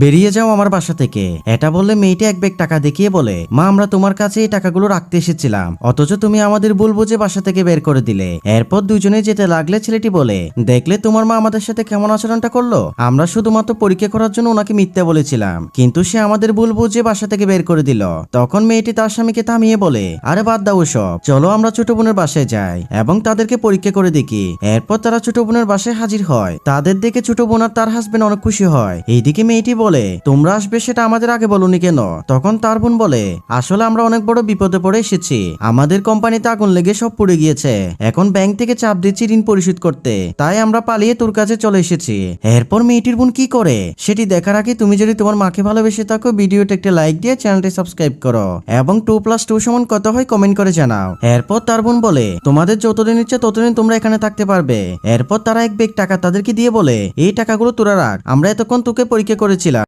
বেরিয়ে যাও আমার বাসা থেকে। এটা বললে মেয়েটি এক ব্যাগ টাকা দেখিয়ে বলে, মা, আমরা তোমার কাছে এই টাকাগুলো রাখতে এসেছিলাম। অথচ তুমি আমাদের ভুল বুঝে বাসা থেকে বের করে দিলে। এরপর দুজনে যেতে লাগলে ছেলেটি বলে, দেখলে তোমার মা আমাদের সাথে কেমন আচরণটা করল? আমরা শুধুমাত্র পরীক্ষা করার জন্য ওনাকে মিথ্যা বলেছিলাম। কিন্তু সে আমাদের ভুল বুঝে বাসা থেকে বের করে দিল। তখন মেয়েটি তার স্বামীকে থামিয়ে বলে, আরে বাদ দাও সব চলো আমরা ছোট বোনের বাসায় যাই এবং তাদেরকে পরীক্ষা করে দেখি। এরপর তারা ছোট বোনের বাসায় হাজির হয়। তাদের দেখে ছোট বোন আর তার হাজবেন্ড অনেক খুশি হয়। এইদিকে মেয়েটি বলে, তোমরা আসবে সেটা আমাদের আগে বলনি কেন? তখন তার বোন বলে, আসলে আমরা অনেক বড় বিপদে পড়ে এসেছি। আমাদের কোম্পানিতে আগুন লেগে সব পুড়ে গিয়েছে। এখন ব্যাংক থেকে চাপ দিচ্ছি ঋণ পরিশোধ করতে। তাই আমরা পালিয়ে তোর কাছে চলে এসেছি। এরপর মেয়েটির বোন কি করে? সেটি দেখার আগে তুমি যদি তোমার মাকে ভালোবেসে থাকো ভিডিওটা একটা লাইক দিয়ে চ্যানেলটি সাবস্ক্রাইব করো এবং টু প্লাস টু সমান কত হয় কমেন্ট করে জানাও। এরপর তার বোন বলে, তোমাদের যতদিন ইচ্ছে ততদিন তোমরা এখানে থাকতে পারবে। এরপর তারা এক বেগ টাকা তাদেরকে দিয়ে বলে, এই টাকাগুলো তোরা রাখ। আমরা এতক্ষণ তোকে পরীক্ষা করেছিলাম।